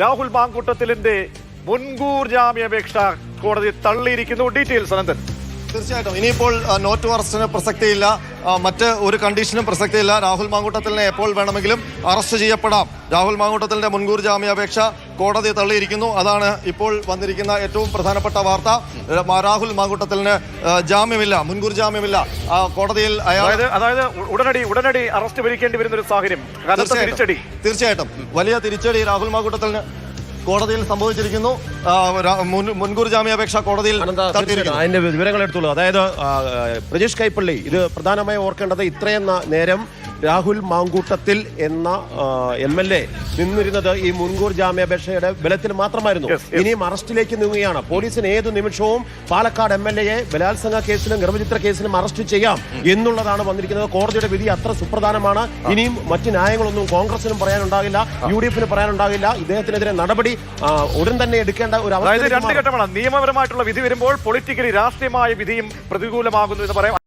രാഹുൽ മാങ്കൂട്ടത്തിലിന്റെ മുൻകൂർ ജാമ്യാപേക്ഷ കോടതി തള്ളിയിരിക്കുന്നു. ഡീറ്റെയിൽസ് അനന്തൻ. തീർച്ചയായിട്ടും. ഇനിയിപ്പോൾ നോട്ട് അറസ്റ്റിന് പ്രസക്തിയില്ല. മറ്റ് ഒരു കണ്ടീഷനും പ്രസക്തിയില്ല. രാഹുൽ മാങ്കൂട്ടത്തിലിനെ എപ്പോൾ വേണമെങ്കിലും അറസ്റ്റ് ചെയ്യപ്പെടാം. രാഹുൽ മാങ്കൂട്ടത്തിലിന്റെ മുൻകൂർ ജാമ്യാപേക്ഷ കോടതി തള്ളിയിരിക്കുന്നു. അതാണ് ഇപ്പോൾ വന്നിരിക്കുന്ന ഏറ്റവും പ്രധാനപ്പെട്ട വാർത്ത. രാഹുൽ മാങ്കുട്ടത്തലിന് ജാമ്യമില്ല മുൻകൂർ ജാമ്യമില്ല. കോടതിയിൽ അയാൾ അതായത് അതായത് ഉടനടി ഉടനടി അറസ്റ്റ് വരിക്കേണ്ടി വരുന്ന ഒരു സാഹചര്യം തിരിച്ചടി? തീർച്ചയായിട്ടും. വലിയ തിരിച്ചടി രാഹുൽ മാങ്കുട്ടത്തലിന് കോടതിയിൽ സംഭവിച്ചിരിക്കുന്നു. മുൻകൂർ ജാമ്യാപേക്ഷ കോടതിയിൽ അതിന്റെ വിവരങ്ങൾ എടുത്തുള്ളൂ. അതായത് പ്രജേഷ് കൈപ്പള്ളി ഇത് പ്രധാനമായും ഓർക്കേണ്ടത് ഇത്രയും നേരം രാഹുൽ മാങ്കൂട്ടത്തിൽ എന്ന എം എൽ എ നിന്നിരുന്നത് ഈ മുൻകൂർ ജാമ്യാപേക്ഷയുടെ ബലത്തിൽ മാത്രമായിരുന്നു. ഇനിയും അറസ്റ്റിലേക്ക് നീങ്ങുകയാണ്. പോലീസിന് ഏത് നിമിഷവും പാലക്കാട് എം എൽ എയെ ബലാത്സംഗ കേസിലും ഗർഭചിത്ര കേസിലും അറസ്റ്റ് ചെയ്യാം എന്നുള്ളതാണ് വന്നിരിക്കുന്നത്. കോടതിയുടെ വിധി അത്ര സുപ്രധാനമാണ്. ഇനിയും മറ്റ് ന്യായങ്ങളൊന്നും കോൺഗ്രസിനും പറയാനുണ്ടാകില്ല യു ഡി എഫിന് പറയാനുണ്ടാകില്ല. ഇദ്ദേഹത്തിനെതിരെ നടപടി ഉടൻ തന്നെ എടുക്കേണ്ട ഒരു അവസ്ഥ രണ്ട് ഘട്ടമാണ്. നിയമപരമായിട്ടുള്ള വിധി വരുമ്പോൾ പൊളിറ്റിക്കലി രാഷ്ട്രീയമായ വിധിയും പ്രതികൂലമാകുന്നു എന്ന് പറയാം.